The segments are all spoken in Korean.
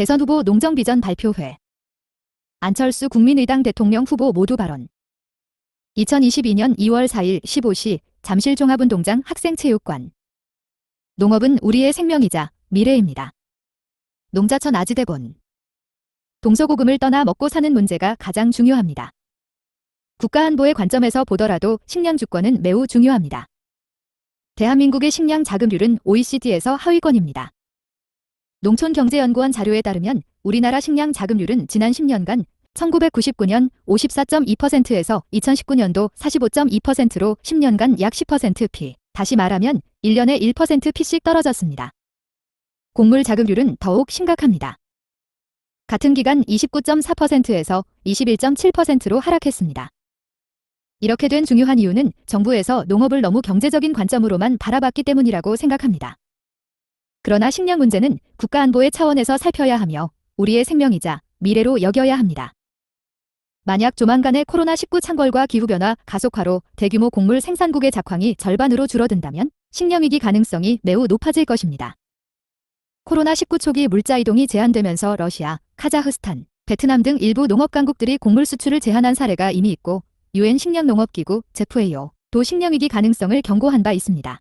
대선 후보 농정 비전 발표회. 안철수 국민의당 대통령 후보 모두 발언. 2022년 2월 4일 15시 잠실 종합운동장 학생체육관. 농업은 우리의 생명이자 미래입니다. 농자천 아지대본. 동서고금을 떠나 먹고 사는 문제가 가장 중요합니다. 국가안보의 관점에서 보더라도 식량 주권은 매우 중요합니다. 대한민국의 식량 자급률은 OECD에서 하위권입니다. 농촌경제연구원 자료에 따르면 우리나라 식량 자급률은 지난 10년간 1999년 54.2%에서 2019년도 45.2%로 10년간 약 10%피, 다시 말하면 1년에 1%피씩 떨어졌습니다. 곡물 자급률은 더욱 심각합니다. 같은 기간 29.4%에서 21.7%로 하락했습니다. 이렇게 된 중요한 이유는 정부에서 농업을 너무 경제적인 관점으로만 바라봤기 때문이라고 생각합니다. 그러나 식량 문제는 국가안보의 차원에서 살펴야 하며 우리의 생명이자 미래로 여겨야 합니다. 만약 조만간의 코로나19 창궐과 기후변화 가속화로 대규모 곡물 생산국의 작황이 절반으로 줄어든다면 식량위기 가능성이 매우 높아질 것입니다. 코로나19 초기 물자 이동이 제한되면서 러시아, 카자흐스탄, 베트남 등 일부 농업 강국들이 곡물 수출을 제한한 사례가 이미 있고 유엔 식량농업기구 FAO 도 식량위기 가능성을 경고한 바 있습니다.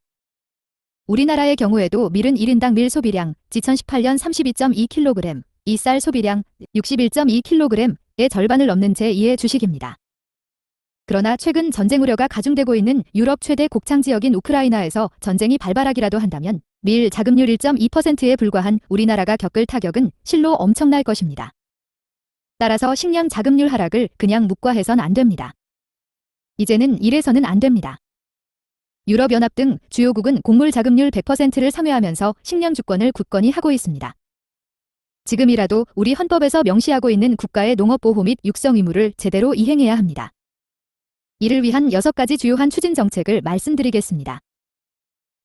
우리나라의 경우에도 밀은 1인당 밀 소비량 2018년 32.2kg, 이 쌀 소비량 61.2kg의 절반을 넘는 제2의 주식입니다. 그러나 최근 전쟁 우려가 가중되고 있는 유럽 최대 곡창 지역인 우크라이나에서 전쟁이 발발하기라도 한다면 밀 자급률 1.2%에 불과한 우리나라가 겪을 타격은 실로 엄청날 것입니다. 따라서 식량 자급률 하락을 그냥 묵과해선 안 됩니다. 이제는 이래서는 안 됩니다. 유럽연합 등 주요국은 곡물 자급률 100%를 상회하면서 식량 주권을 굳건히 하고 있습니다. 지금이라도 우리 헌법에서 명시하고 있는 국가의 농업보호 및 육성 의무를 제대로 이행해야 합니다. 이를 위한 6가지 주요한 추진 정책을 말씀드리겠습니다.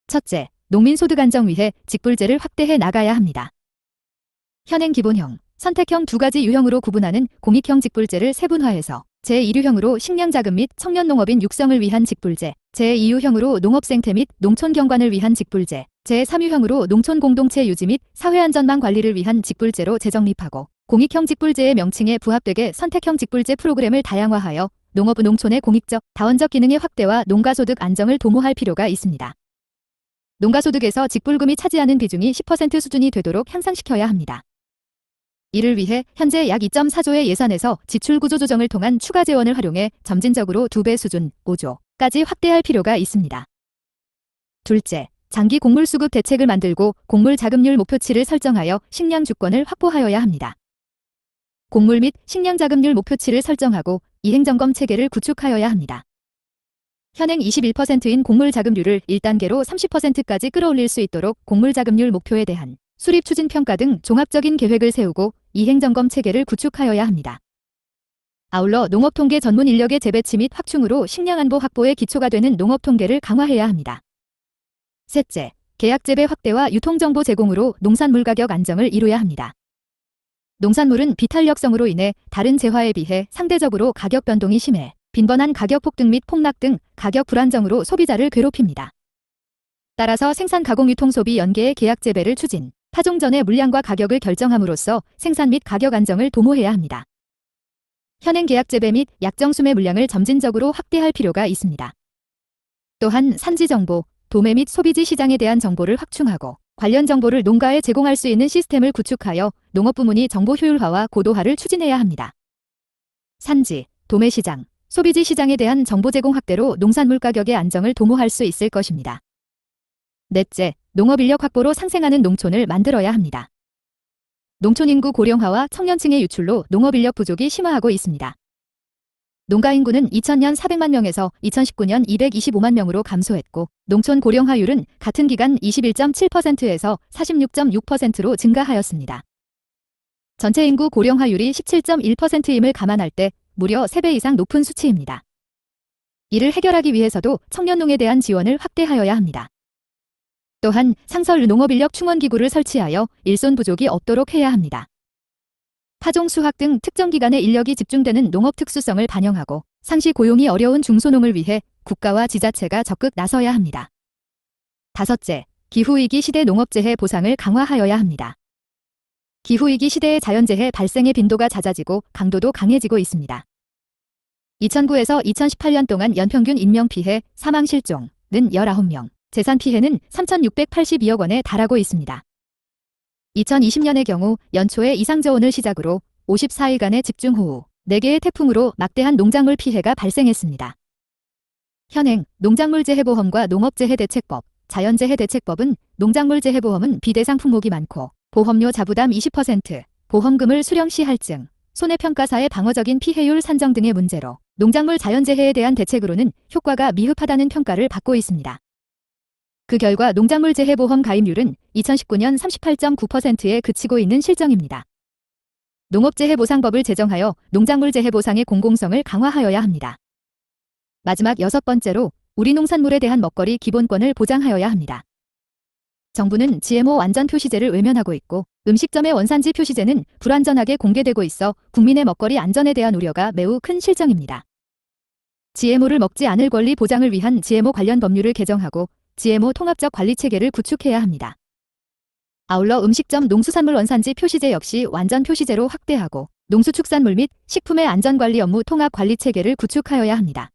첫째, 농민소득 안정 위해 직불제를 확대해 나가야 합니다. 현행 기본형, 선택형 두 가지 유형으로 구분하는 공익형 직불제를 세분화해서 제1유형으로 식량자금 및 청년농업인 육성을 위한 직불제, 제2유형으로 농업생태 및 농촌경관을 위한 직불제, 제3유형으로 농촌공동체 유지 및 사회안전망 관리를 위한 직불제로 재정립하고 공익형 직불제의 명칭에 부합되게 선택형 직불제 프로그램을 다양화하여 농업부 농촌의 공익적, 다원적 기능의 확대와 농가소득 안정을 도모할 필요가 있습니다. 농가소득에서 직불금이 차지하는 비중이 10% 수준이 되도록 향상시켜야 합니다. 이를 위해 현재 약 2.4조의 예산에서 지출구조 조정을 통한 추가 재원을 활용해 점진적으로 2배 수준 5조까지 확대할 필요가 있습니다. 둘째, 장기 곡물 수급 대책을 만들고 곡물 자급률 목표치를 설정하여 식량 주권을 확보하여야 합니다. 곡물 및 식량 자급률 목표치를 설정하고 이행 점검 체계를 구축하여야 합니다. 현행 21%인 곡물 자급률을 1단계로 30%까지 끌어올릴 수 있도록 곡물 자급률 목표에 대한 수립 추진 평가 등 종합적인 계획을 세우고 이행 점검 체계를 구축하여야 합니다. 아울러 농업통계 전문 인력의 재배치 및 확충으로 식량 안보 확보의 기초가 되는 농업통계를 강화해야 합니다. 셋째, 계약 재배 확대와 유통정보 제공으로 농산물 가격 안정을 이루어야 합니다. 농산물은 비탄력성으로 인해 다른 재화에 비해 상대적으로 가격 변동이 심해 빈번한 가격 폭등 및 폭락 등 가격 불안정으로 소비자를 괴롭힙니다. 따라서 생산 가공 유통 소비 연계의 계약 재배를 추진, 파종 전에 물량과 가격을 결정함으로써 생산 및 가격 안정을 도모해야 합니다. 현행 계약 재배 및 약정 수매 물량을 점진적으로 확대할 필요가 있습니다. 또한 산지 정보, 도매 및 소비지 시장에 대한 정보를 확충하고 관련 정보를 농가에 제공할 수 있는 시스템을 구축하여 농업 부문이 정보 효율화와 고도화를 추진해야 합니다. 산지, 도매 시장, 소비지 시장에 대한 정보 제공 확대로 농산물 가격의 안정을 도모할 수 있을 것입니다. 넷째, 농업 인력 확보로 상생하는 농촌을 만들어야 합니다. 농촌 인구 고령화와 청년층의 유출로 농업 인력 부족이 심화하고 있습니다. 농가 인구는 2000년 400만 명에서 2019년 225만 명으로 감소했고 농촌 고령화율은 같은 기간 21.7%에서 46.6%로 증가하였습니다. 전체 인구 고령화율이 17.1%임을 감안할 때 무려 3배 이상 높은 수치입니다. 이를 해결하기 위해서도 청년농에 대한 지원을 확대하여야 합니다. 또한 상설 농업인력 충원기구를 설치하여 일손 부족이 없도록 해야 합니다. 파종 수확 등 특정 기간에 인력이 집중되는 농업 특수성을 반영하고 상시 고용이 어려운 중소농을 위해 국가와 지자체가 적극 나서야 합니다. 다섯째, 기후위기 시대 농업재해 보상을 강화하여야 합니다. 기후위기 시대의 자연재해 발생의 빈도가 잦아지고 강도도 강해지고 있습니다. 2009에서 2018년 동안 연평균 인명피해, 사망실종은 19명, 재산 피해는 3,682억 원에 달하고 있습니다. 2020년의 경우 연초에 이상저온을 시작으로 54일간의 집중호우, 4개의 태풍으로 막대한 농작물 피해가 발생했습니다. 현행 농작물재해보험과 농업재해대책법, 자연재해대책법은 농작물재해보험은 비대상 품목이 많고 보험료 자부담 20%, 보험금을 수령 시 할증, 손해평가사의 방어적인 피해율 산정 등의 문제로 농작물 자연재해에 대한 대책으로는 효과가 미흡하다는 평가를 받고 있습니다. 그 결과 농작물 재해보험 가입률은 2019년 38.9%에 그치고 있는 실정입니다. 농업재해보상법을 제정하여 농작물 재해보상의 공공성을 강화하여야 합니다. 마지막 여섯 번째로 우리 농산물에 대한 먹거리 기본권을 보장하여야 합니다. 정부는 GMO 완전 표시제를 외면하고 있고 음식점의 원산지 표시제는 불완전하게 공개되고 있어 국민의 먹거리 안전에 대한 우려가 매우 큰 실정입니다. GMO를 먹지 않을 권리 보장을 위한 GMO 관련 법률을 개정하고 GMO 통합적 관리 체계를 구축해야 합니다. 아울러 음식점 농수산물 원산지 표시제 역시 완전 표시제로 확대하고 농수축산물 및 식품의 안전관리 업무 통합 관리 체계를 구축하여야 합니다.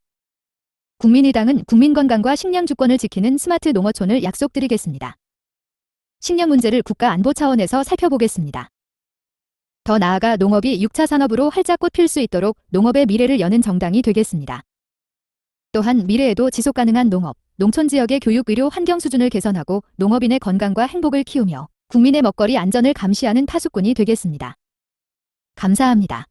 국민의당은 국민건강과 식량주권을 지키는 스마트 농어촌을 약속드리겠습니다. 식량 문제를 국가 안보 차원에서 살펴보겠습니다. 더 나아가 농업이 6차 산업으로 활짝꽃 필 수 있도록 농업의 미래를 여는 정당이 되겠습니다. 또한 미래에도 지속 가능한 농업, 농촌 지역의 교육, 의료, 환경 수준을 개선하고 농업인의 건강과 행복을 키우며 국민의 먹거리 안전을 감시하는 파수꾼이 되겠습니다. 감사합니다.